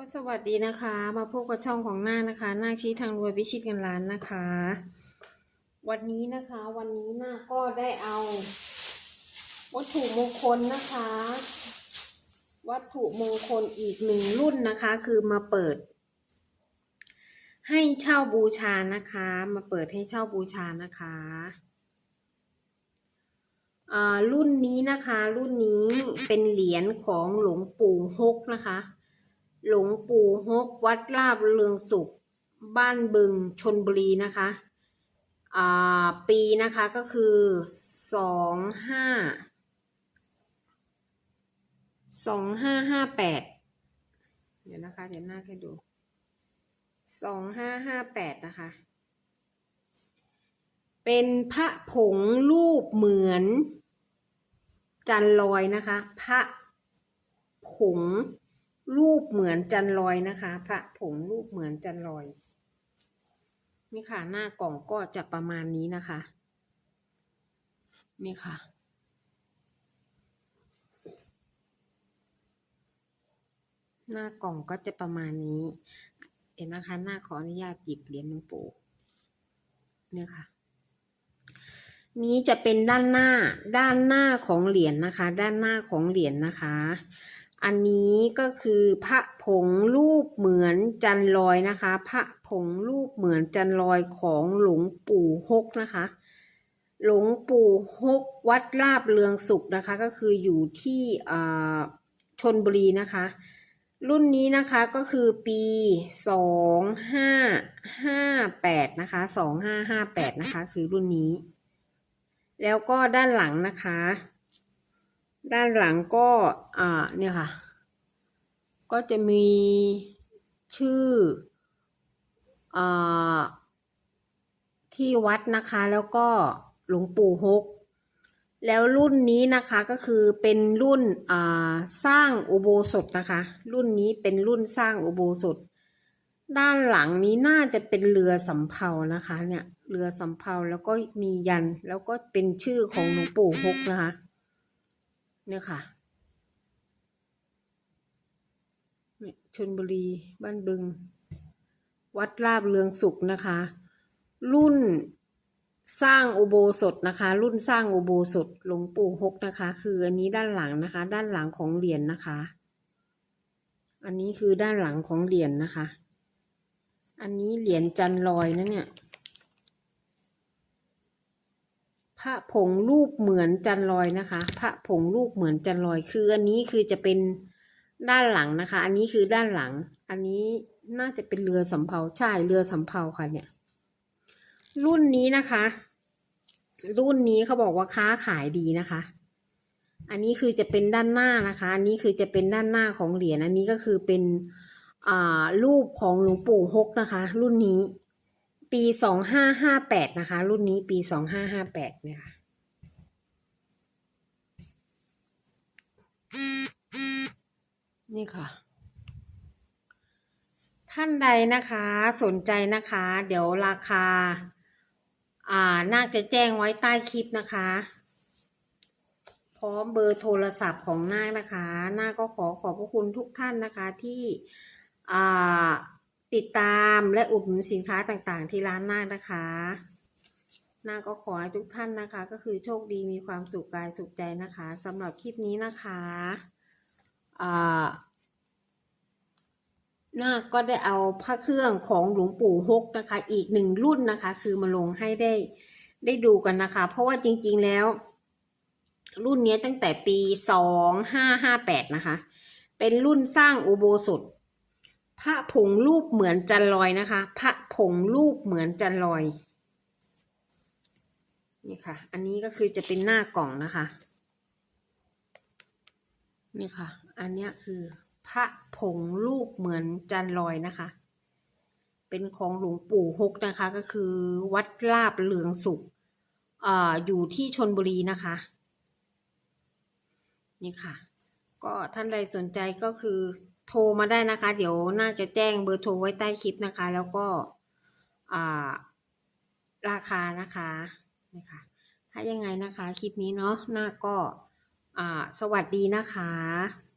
ก็สวัสดีนะคะ มาพบกับช่องของหน้านะคะหน้าชี้ทางรวยพิชิตเงินล้านนะคะ วันนี้นะคะวันนี้หน้าก็ได้เอา วัตถุมงคลนะคะ วัตถุมงคลอีกหนึ่งรุ่นนะคะ คือมาเปิด ให้เช่าบูชานะคะ มาเปิดให้เช่าบูชานะคะอ่ารุ่นนี้นะคะ รุ่นนี้เป็นเหรียญของหลวงปู่ฮกนะคะ หลวงปู่ฮกวัดลาบเรืองสุข บ้านบึงชนบุรีนะคะปีนะคะก็คือสองห้าสองห้าห้าแปดเดี๋ยวนะคะ เดี๋ยวหน้าให้ดูสองห้าห้าแปดนะคะ เป็นพระผงรูปเหมือน จันลอยนะคะ พระผง รูปเหมือนจันลอยนะคะ พระผงรูปเหมือนจันลอย นี่ค่ะ หน้ากล่องก็จะประมาณนี้นะคะ นี่ค่ะ หน้ากล่องก็จะประมาณนี้ เห็นนะคะ หน้าขออนุญาตหยิบเหรียญหลวงปู่เนี่ยค่ะนี้จะเป็นด้านหน้าด้านหน้าของเหรียญนะคะ ด้านหน้าของเหรียญนะคะ อันนี้ก็คือพระผงรูปเหมือนจันลอยนะคะ พระผงรูปเหมือนจันลอยของหลวงปู่ฮกนะคะ หลวงปู่ฮกวัดลาบเรืองสุขนะคะ ก็คืออยู่ที่ชนบุรีนะคะ รุ่นนี้นะคะก็คือปีสองห้าห้าแปดนะคะสองห้าห้าแปดนะคะ คือรุ่นนี้ แล้วก็ด้านหลังนะคะ ด้านหลังก็อ่าเนี่ยค่ะ ก็จะมีชื่ออ่าที่วัดนะคะแล้วก็หลวงปู่ฮก แล้วรุ่นนี้นะคะก็คือเป็นรุ่นอ่าสร้างอุโบสถนะคะ รุ่นนี้เป็นรุ่นสร้างอุโบสถ ด้านหลังนี้น่าจะเป็นเรือสำเภานะคะเนี่ยเรือสำเภาแล้วก็มียันแล้วก็เป็นชื่อของหลวงปู่ฮกนะคะ เนี่ยค่ะชนบุรี บ้านบึง วัดลาบเรืองสุขนะคะ รุ่นสร้างอุโบสถนะคะ รุ่นสร้างอุโบสถหลวงปู่ฮกนะคะ คืออันนี้ด้านหลังนะคะ ด้านหลังของเหรียญนะคะ อันนี้คือด้านหลังของเหรียญนะคะ อันนี้เหรียญจันลอยนะเนี่ย พระผงรูปเหมือนจันลอยนะคะ พระผงรูปเหมือนจันลอย คืออันนี้คือจะเป็นด้านหลังนะคะ อันนี้คือด้านหลัง อันนี้น่าจะเป็นเรือสำเภาใช่เรือสำเภาค่ะเนี่ย รุ่นนี้นะคะ รุ่นนี้เขาบอกว่าค้าขายดีนะคะ อันนี้คือจะเป็นด้านหน้านะคะ อันนี้คือจะเป็นด้านหน้าของเหรียญ อันนี้ก็คือเป็นอ่ารูปของหลวงปู่ฮกนะคะ รุ่นนี้ ปีสองห้าห้าแปดนะคะ รุ่นนี้ปีสองห้าห้าแปดเนี่ยค่ะนี่ค่ะ ท่านใดนะคะสนใจนะคะ เดี๋ยวราคา อ่า น่าจะแจ้งไว้ใต้คลิปนะคะ พร้อมเบอร์โทรศัพท์ของนาคนะคะ นาก็ขอขอบพระคุณทุกท่านนะคะที่ อ่า ติดตามและอุดหนุนสินค้าต่างๆ ที่ร้านนาคนะคะนาคก็ขอให้ทุกท่านนะคะ ก็คือโชคดีมีความสุขกายสุขใจนะคะสำหรับคลิปนี้นะคะนาคก็ได้เอาพระเครื่องของหลวงปู่ฮกนะคะ อีกหนึ่งรุ่นนะคะ คือมาลงให้ได้ได้ดูกันนะคะ เพราะว่าจริงๆแล้ว รุ่นนี้ตั้งแต่ปีสองห้าห้าแปดนะคะ เป็นรุ่นสร้างอุโบสถ พระผงรูปเหมือนจันลอยนะคะ พระผงรูปเหมือนจันลอย นี่ค่ะ อันนี้ก็คือจะเป็นหน้ากล่องนะคะ นี่ค่ะ อันนี้คือ พระผงรูปเหมือนจันลอยนะคะ เป็นของหลวงปู่ฮกนะคะ ก็คือวัดลาบเหลืองสุขอ่าอยู่ที่ชนบุรีนะคะ นี่ค่ะ ก็ท่านใดสนใจก็คือ โทรมาได้นะคะ เดี๋ยวน่าจะแจ้งเบอร์โทรไว้ใต้คลิปนะคะ แล้วก็อ่าราคานะคะนะคะถ้ายังไงนะคะ คลิปนี้เนาะน่าก็อ่าสวัสดีนะคะ